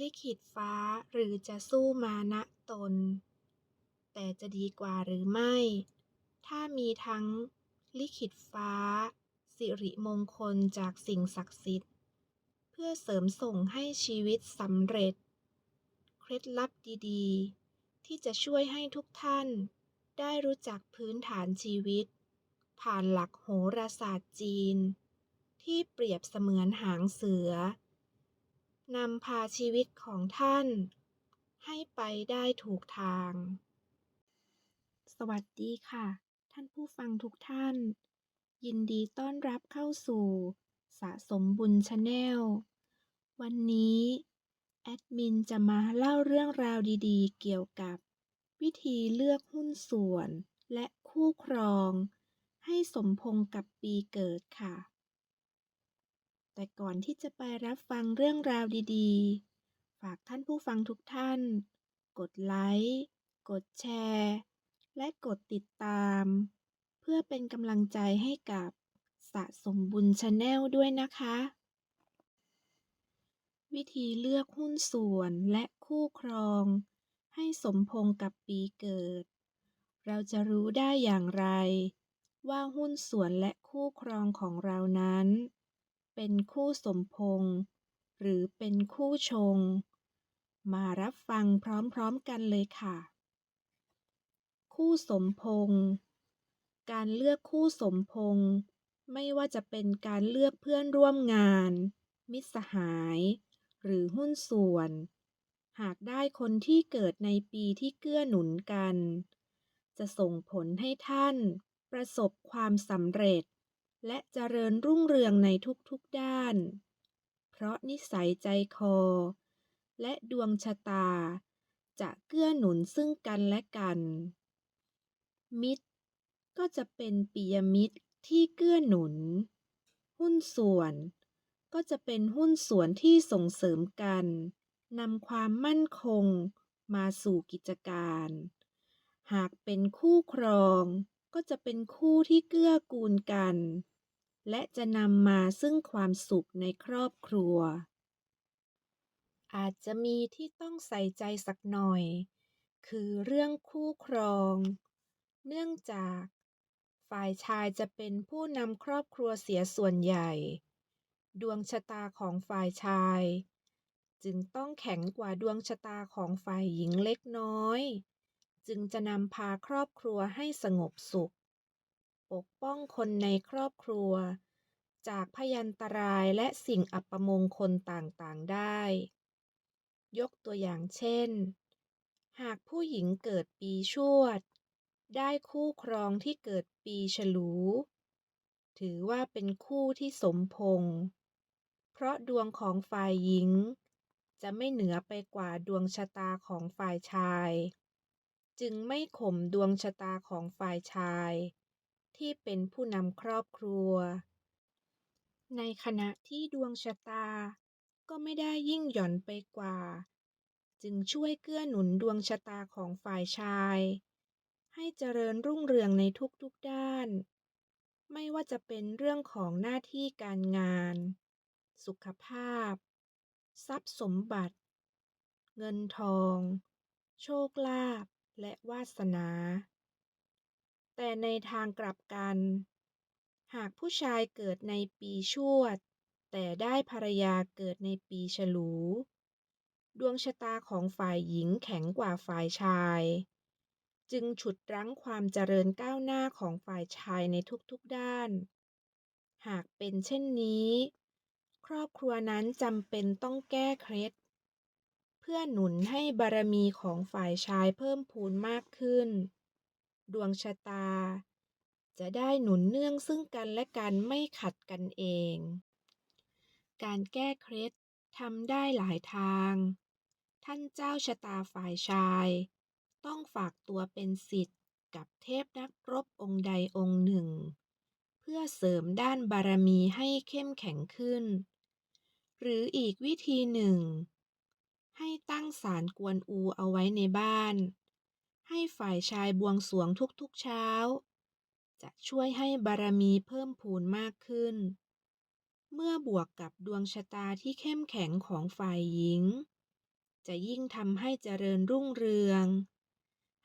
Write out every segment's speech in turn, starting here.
ลิขิตฟ้าหรือจะสู้มานะตน แต่จะดีกว่าหรือไม่ ถ้ามีทั้งลิขิตฟ้า สิริมงคลจากสิ่งศักดิ์สิทธิ์ เพื่อเสริมส่งให้ชีวิตสำเร็จ เคล็ดลับดีๆ ที่จะช่วยให้ทุกท่าน ได้รู้จักพื้นฐานชีวิต ผ่านหลักโหราศาสตร์จีน ที่เปรียบเสมือนหางเสือ นำพาชีวิตของท่าน ให้ไปได้ถูกทาง สวัสดีค่ะ ท่านผู้ฟังทุกท่าน ยินดีต้อนรับเข้าสู่ สะสมบุญชาแนล วันนี้ แอดมินจะมาเล่าเรื่องราวดีๆ เกี่ยวกับ วิธีเลือกหุ้นส่วนและคู่ครอง ให้สมพงษ์กับปีเกิดค่ะ แต่ก่อนที่จะไปรับฟังเรื่องราวดีๆ ฝากท่านผู้ฟังทุกท่าน กดไลค์ กดแชร์ และกดติดตาม เพื่อเป็นกำลังใจให้กับสะสมบุญชาแนลด้วยนะคะ วิธีเลือกหุ้นส่วนและคู่ครอง ให้สมพงกับปีเกิด เราจะรู้ได้อย่างไร ว่าหุ้นส่วนและคู่ครองของเรานั้น เป็นคู่สมพงษ์หรือเป็นคู่ชง มารับฟังพร้อมๆกันเลยค่ะ คู่สมพงษ์การเลือกคู่สมพงษ์ไม่ว่าจะเป็นการเลือกเพื่อนร่วมงาน มิตรสหาย หรือหุ้นส่วน หากได้คนที่เกิดในปีที่เกื้อหนุนกัน จะส่งผลให้ท่านประสบความสำเร็จ และเจริญรุ่งเรืองในทุกๆด้าน เพราะนิสัยใจคอ และดวงชะตา จะเกื้อหนุนซึ่งกันและกัน มิตร ก็จะเป็นปิยมิตรที่เกื้อหนุน หุ้นส่วน ก็จะเป็นหุ้นส่วนที่ส่งเสริมกันนำความมั่นคงมาสู่กิจการ หากเป็นคู่ครองก็จะเป็นคู่ที่เกื้อกูลกัน และจะนำมาซึ่งความสุขในครอบครัว อาจจะมีที่ต้องใส่ใจสักหน่อย คือเรื่องคู่ครอง เนื่องจาก ฝ่ายชายจะเป็นผู้นำครอบครัวเสียส่วนใหญ่ ดวงชะตาของฝ่ายชาย จึงต้องแข็งกว่าดวงชะตาของฝ่ายหญิงเล็กน้อย จึงจะนำพาครอบครัวให้สงบสุข ปกป้องคนในครอบครัว จากพยันตรายและสิ่งอัปมงคลต่างๆได้ ยกตัวอย่างเช่น หากผู้หญิงเกิดปีชวด ได้คู่ครองที่เกิดปีฉลู ถือว่าเป็นคู่ที่สมพงษ์เพราะดวงของฝ่ายหญิง จะไม่เหนือไปกว่าดวงชะตาของฝ่ายชาย จึงไม่ข่มดวงชะตาของฝ่ายชาย ที่เป็นผู้นำครอบครัว ในขณะที่ดวงชะตาก็ไม่ได้ยิ่งหย่อนไปกว่า จึงช่วยเกื้อหนุนดวงชะตาของฝ่ายชาย ให้เจริญรุ่งเรืองในทุกๆด้าน ไม่ว่าจะเป็นเรื่องของหน้าที่การงาน สุขภาพ ทรัพย์สมบัติ เงินทอง โชคลาภและวาสนา แต่ในทางกลับกัน หากผู้ชายเกิดในปีชวด แต่ได้ภรรยาเกิดในปีฉลู ดวงชะตาของฝ่ายหญิงแข็งกว่าฝ่ายชาย จึงฉุดรั้งความเจริญก้าวหน้าของฝ่ายชายในทุกๆด้าน หากเป็นเช่นนี้ ครอบครัวนั้นจำเป็นต้องแก้เคล็ดเพื่อหนุนให้บารมีของฝ่ายชายเพิ่มพูนมากขึ้น ดวงชะตา จะได้หนุนเนื่องซึ่งกันและกันไม่ขัดกันเอง การแก้เคล็ดทำได้หลายทาง ท่านเจ้าชะตาฝ่ายชาย ต้องฝากตัวเป็นศิษย์กับเทพนักรบองค์ใดองค์หนึ่ง เพื่อเสริมด้านบารมีให้เข้มแข็งขึ้น หรืออีกวิธีหนึ่ง ให้ตั้งศาลกวนอูเอาไว้ในบ้าน ให้ฝ่ายชายบวงสรวงทุกๆเช้า จะช่วยให้บารมีเพิ่มพูนมากขึ้น เมื่อบวกกับดวงชะตาที่เข้มแข็งของฝ่ายหญิง จะยิ่งทำให้เจริญรุ่งเรือง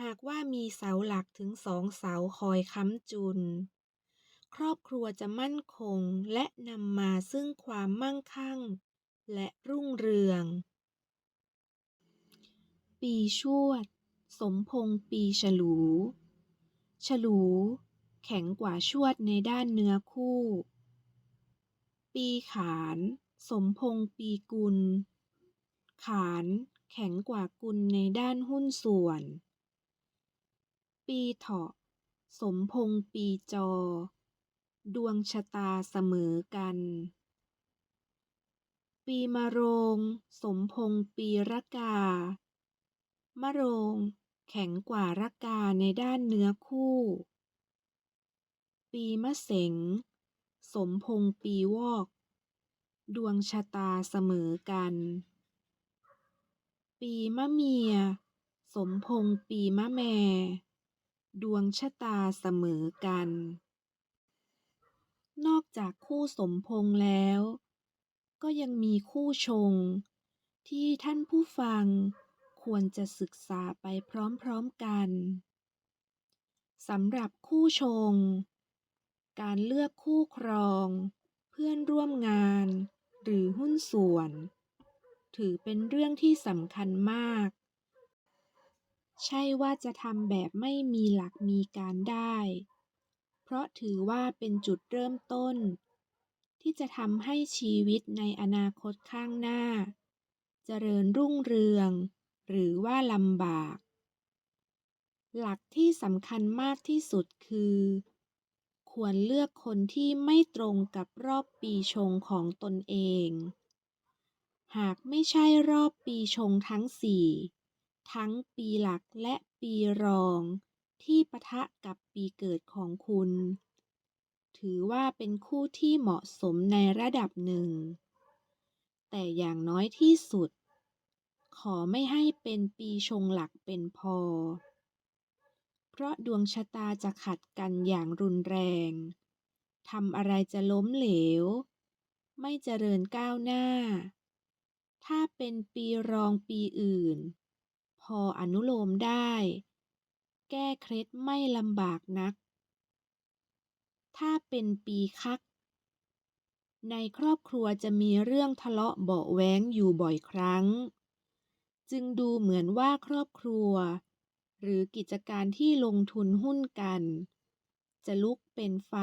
หากว่ามีเสาหลักถึงสองเสาคอยค้ำจุน ครอบครัวจะมั่นคงและนำมาซึ่งความมั่งคั่ง และรุ่งเรือง ปีชวด สมพงษ์ปีฉลู ฉลู แข็งกว่าชวดในด้านเนื้อคู่ ปีขาน สมพงษ์ปีกุล ขาน แข็งกว่ากุลในด้านหุ้นส่วน ปีเถาะ สมพงษ์ปีจอ ดวงชะตาเสมอกัน ปีมะโรง สมพงษ์ปีระกามะโรง แข็งกว่าระกกาในด้านเนื้อคู่ ปีมะเสง สมพงษ์ปีวอก ดวงชะตาเสมอกัน ปีมะเมีย สมพงษ์ปีมะแม่ ดวงชะตาเสมอกัน นอกจากคู่สมพงษ์แล้ว ก็ยังมีคู่ชง ที่ท่านผู้ฟัง ควรจะศึกษาไปพร้อมๆกันสำหรับคู่ชง การเลือกคู่ครอง เพื่อนร่วมงาน หรือหุ้นส่วน ถือเป็นเรื่องที่สำคัญมาก ใช่ว่าจะทำแบบไม่มีหลักมีการได้ เพราะถือว่าเป็นจุดเริ่มต้น ที่จะทำให้ชีวิตในอนาคตข้างหน้าเจริญรุ่งเรือง หรือว่าลำบาก หลักที่สำคัญมากที่สุดคือ ควรเลือกคนที่ไม่ตรงกับรอบปีชงของตนเอง หากไม่ใช่รอบปีชงทั้งสี่ทั้งปีหลักและปีรองที่ปะทะกับปีเกิดของคุณ ถือว่าเป็นคู่ที่เหมาะสมในระดับหนึ่ง แต่อย่างน้อยที่สุด ขอไม่ให้เป็นปีชงหลักเป็นพอ เพราะดวงชะตาจะขัดกันอย่างรุนแรง ทำอะไรจะล้มเหลว ไม่เจริญก้าวหน้า ถ้าเป็นปีรองปีอื่น พออนุโลมได้ แก้เคล็ดไม่ลำบากนัก ถ้าเป็นปีคักในครอบครัวจะมีเรื่องทะเลาะเบาแว้งอยู่บ่อยครั้ง จึงดูเหมือนว่าครอบครัว หรือกิจการที่ลงทุนหุ้นกัน จะลุกเป็นไฟ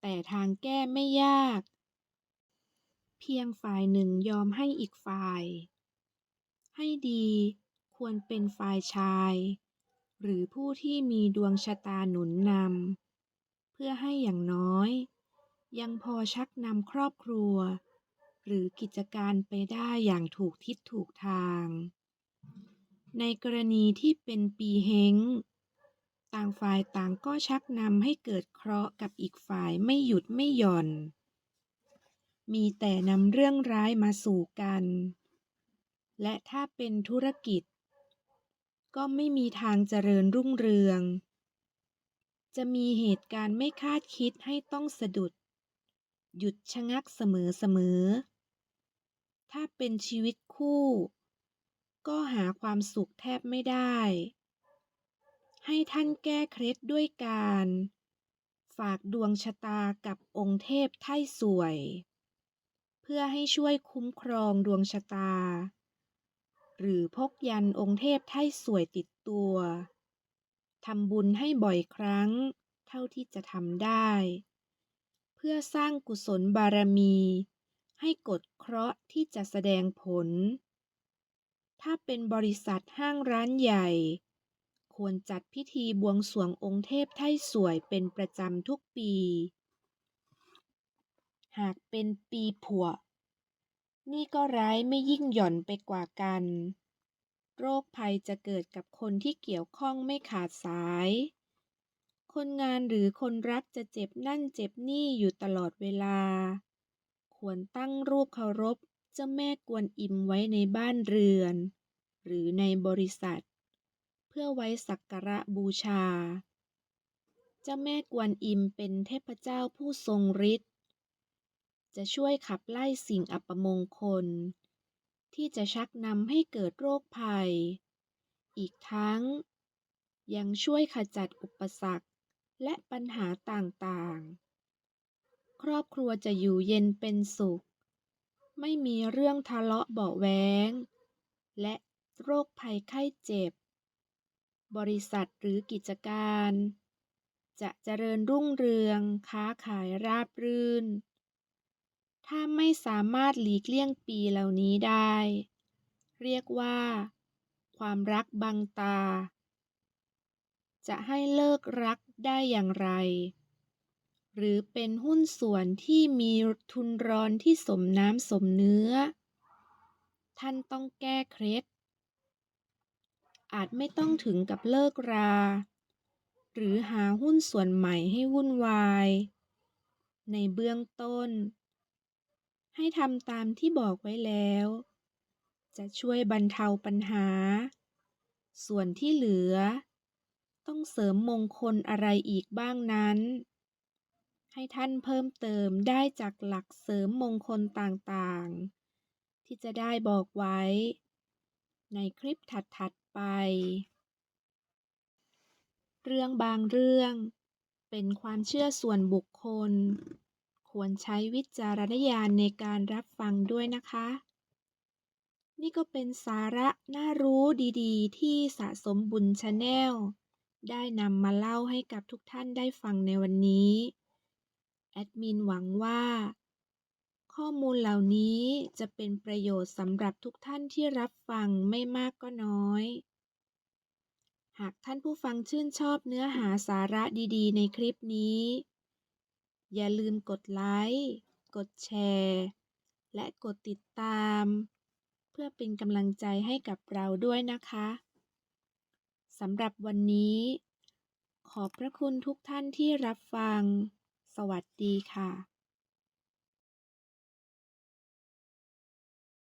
แต่ทางแก้ไม่ยาก เพียงฝ่ายหนึ่งยอมให้อีกฝ่าย ให้ดีควรเป็นฝ่ายชาย หรือผู้ที่มีดวงชะตาหนุนนำเพื่อให้อย่างน้อย ยังพอชักนำครอบครัว หรือกิจการไปได้อย่างถูกทิศถูกทาง ในกรณีที่เป็นปีเฮงต่างฝ่ายต่างก็ชักนำให้เกิดเคราะห์กับอีกฝ่ายไม่หยุดไม่หย่อน มีแต่นำเรื่องร้ายมาสู่กัน และถ้าเป็นธุรกิจ ก็ไม่มีทางเจริญรุ่งเรือง จะมีเหตุการณ์ไม่คาดคิดให้ต้องสะดุด หยุดชะงักเสมอๆ ถ้าเป็นชีวิตคู่ ก็หาความสุขแทบไม่ได้ ให้ท่านแก้เคล็ดด้วยการ ฝากดวงชะตากับองค์เทพไถ่สวย เพื่อให้ช่วยคุ้มครองดวงชะตา หรือพกยันองค์เทพไถ่สวยติดตัวทำบุญให้บ่อยครั้ง เท่าที่จะทำได้ เพื่อสร้างกุศลบารมี ให้กดเคราะห์ที่จะแสดงผล ถ้าเป็นบริษัทห้างร้านใหญ่ ควรจัดพิธีบวงสรวงองค์เทพไถ่สวยเป็นประจำทุกปี หากเป็นปีผุวนี่ก็ร้ายไม่ยิ่งหย่อนไปกว่ากัน โรคภัยจะเกิดกับคนที่เกี่ยวข้องไม่ขาดสายคนงานหรือคนรักจะเจ็บนั่นเจ็บนี่อยู่ตลอดเวลา ควรตั้งรูปเคารพเจ้าแม่กวนอิมไว้ในบ้านเรือน หรือในบริษัท เพื่อไว้สักการะบูชา เจ้าแม่กวนอิมเป็นเทพเจ้าผู้ทรงฤทธิ์จะช่วยขับไล่สิ่งอัปมงคล ที่จะชักนำให้เกิดโรคภัย อีกทั้ง ยังช่วยขจัดอุปสรรคและปัญหาต่างๆ ครอบครัวจะอยู่เย็นเป็นสุข ไม่มีเรื่องทะเลาะเบาแว้งและโรคภัยไข้เจ็บ บริษัทหรือกิจการ จะเจริญรุ่งเรือง ค้าขายราบรื่น ถ้าไม่สามารถหลีกเลี่ยงปีเหล่านี้ได้ เรียกว่า ความรักบังตา จะให้เลิกรักได้อย่างไร หรือเป็นหุ้นส่วนที่มีทุนรอนที่สมน้ำสมเนื้อ ท่านต้องแก้เคล็ด อาจไม่ต้องถึงกับเลิกรา หรือหาหุ้นส่วนใหม่ให้วุ่นวาย ในเบื้องต้น ให้ทำตามที่บอกไว้แล้ว จะช่วยบรรเทาปัญหา ส่วนที่เหลือ ต้องเสริมมงคลอะไรอีกบ้างนั้น ให้ท่านเพิ่มเติมได้จากหลักเสริมมงคลต่างๆ ที่จะได้บอกไว้ ในคลิปถัดๆไป เรื่องบางเรื่องเป็นความเชื่อส่วนบุคคล ควรใช้วิจารณญาณในการรับฟังด้วยนะคะ นี่ก็เป็นสาระน่ารู้ดีๆ ที่สะสมบุญชาแนลได้นำมาเล่าให้กับทุกท่านได้ฟังในวันนี้ แอดมินหวังว่า ข้อมูลเหล่านี้จะเป็นประโยชน์สำหรับทุกท่านที่รับฟังไม่มากก็น้อย หากท่านผู้ฟังชื่นชอบเนื้อหาสาระดีๆ ในคลิปนี้ อย่าลืมกดไลค์ กดแชร์ และกดติดตาม เพื่อเป็นกำลังใจให้กับเราด้วยนะคะสำหรับวันนี้ ขอบพระคุณทุกท่านที่รับฟัง สวัสดีค่ะ